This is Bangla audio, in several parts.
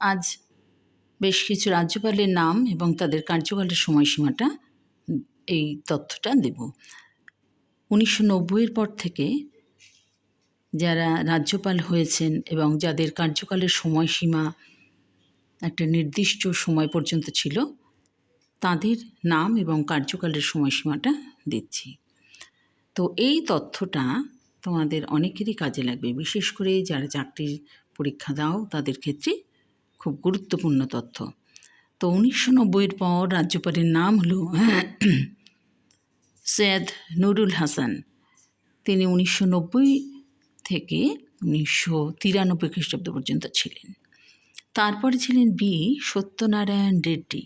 আজ বেশ কিছু রাজ্যপালের নাম এবং তাদের কার্যকালের সময়সীমাটা এই তথ্যটা দেব। উনিশশো নব্বইয়ের পর থেকে যারা রাজ্যপাল হয়েছেন এবং যাদের কার্যকালের সময়সীমা একটা নির্দিষ্ট সময় পর্যন্ত ছিল, তাদের নাম এবং কার্যকালের সময়সীমাটা দিচ্ছি। তো এই তথ্যটা তোমাদের অনেকেরই কাজে লাগবে, বিশেষ করে যারা চাকরির পরীক্ষা দাও তাদের ক্ষেত্রে খুব গুরুত্বপূর্ণ তথ্য। তো উনিশশো নব্বইয়ের পর রাজ্যপালের নাম হলো সৈয়দ নুরুল হাসান। তিনি উনিশশো নব্বই থেকে উনিশশো তিরানব্বই খ্রিস্টাব্দ পর্যন্ত ছিলেন। তারপরে ছিলেন বি সত্যনারায়ণ রেড্ডি।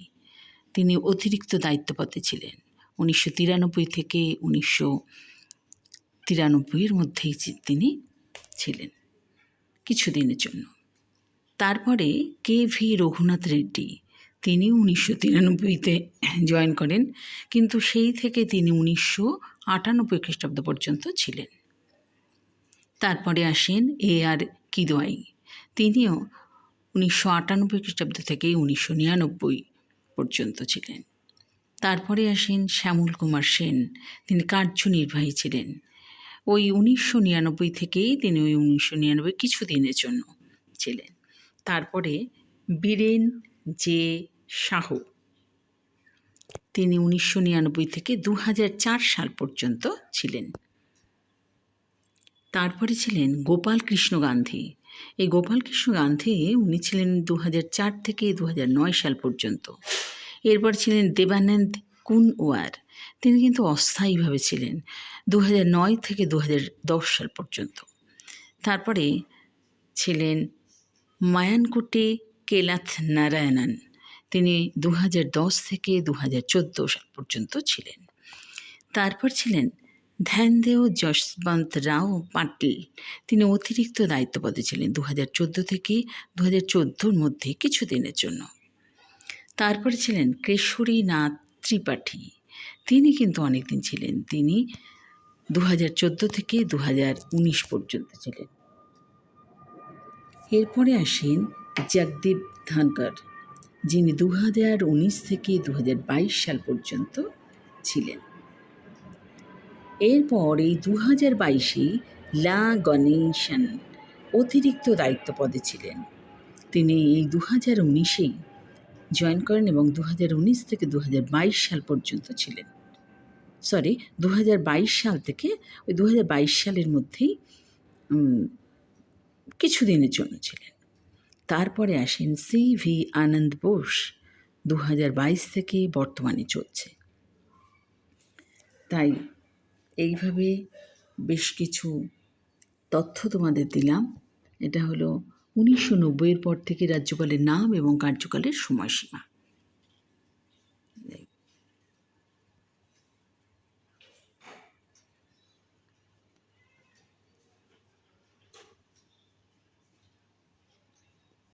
তিনি অতিরিক্ত দায়িত্বপদে ছিলেন। উনিশশো তিরানব্বই থেকে উনিশশো তিরানব্বইয়ের মধ্যেই তিনি ছিলেন কিছুদিনের জন্য। তারপরে কে ভি রঘুনাথ রেড্ডি, তিনি উনিশশো তিরানব্বইতে জয়েন করেন, কিন্তু সেই থেকে তিনি উনিশশো আটানব্বই খ্রিস্টাব্দ পর্যন্ত ছিলেন। তারপরে আসেন এ আর কিদোয়াই, তিনিও উনিশশো আটানব্বই খ্রিস্টাব্দ থেকে উনিশশো নিরানব্বই পর্যন্ত ছিলেন। তারপরে আসেন শ্যামল কুমার সেন, তিনি কার্যনির্বাহী ছিলেন। ওই উনিশশো নিরানব্বই থেকেই তিনি ওই উনিশশো নিরানব্বই কিছু দিনের জন্য ছিলেন। তারপরে বীরেন জে শাহ। তিনি উনিশশো নিরানব্বই থেকে দু হাজার চার সাল পর্যন্ত ছিলেন। তারপরে ছিলেন গোপাল কৃষ্ণ গান্ধী। এই গোপাল কৃষ্ণ গান্ধী উনি ছিলেন দু হাজার চার থেকে দু হাজার নয় সাল পর্যন্ত। এরপর ছিলেন দেবানন্দ কুনওয়ার। তিনি কিন্তু অস্থায়ীভাবে ছিলেন দু থেকে দু হাজার দশ সাল পর্যন্ত। তারপরে ছিলেন মায়ানকুটে কেলাথ নারায়ণন। তিনি দু হাজার দশ থেকে দু হাজার চোদ্দ সাল পর্যন্ত ছিলেন। তারপর ছিলেন ধ্যানদেও যশবন্ত রাও পাটিল। তিনি অতিরিক্ত দায়িত্বপদে ছিলেন দু হাজার চোদ্দ থেকে দু হাজার চোদ্দোর মধ্যে কিছুদিনের জন্য। তারপরে ছিলেন কেশরীনাথ ত্রিপাঠী। তিনি কিন্তু অনেকদিন ছিলেন। তিনি দু হাজার চোদ্দ থেকে দু হাজার উনিশ পর্যন্ত ছিলেন। এরপরে আসেন জগদীপ ধানকর, যিনি দু হাজার উনিশ থেকে দু হাজার বাইশ সাল পর্যন্ত ছিলেন। এরপর এই দু হাজার বাইশে লা গণেশন অতিরিক্ত দায়িত্ব পদে ছিলেন। তিনি এই দু হাজার উনিশেই জয়েন করেন এবং দু হাজার উনিশ থেকে দু হাজার বাইশ সাল পর্যন্ত ছিলেন। সরি দু হাজার বাইশ সাল থেকে ওই দু হাজার বাইশ সালের মধ্যেই কিছুদিনের জন্য ছিলেন। তারপরে আসেন সি ভি আনন্দ বোস দু হাজার বাইশ থেকে বর্তমানে চলছে। তাই এইভাবে বেশ কিছু তথ্য তোমাদের দিলাম। এটা হলো উনিশশো নব্বইয়ের পর থেকে রাজ্যপালের নাম এবং কার্যকালের সময়সীমা।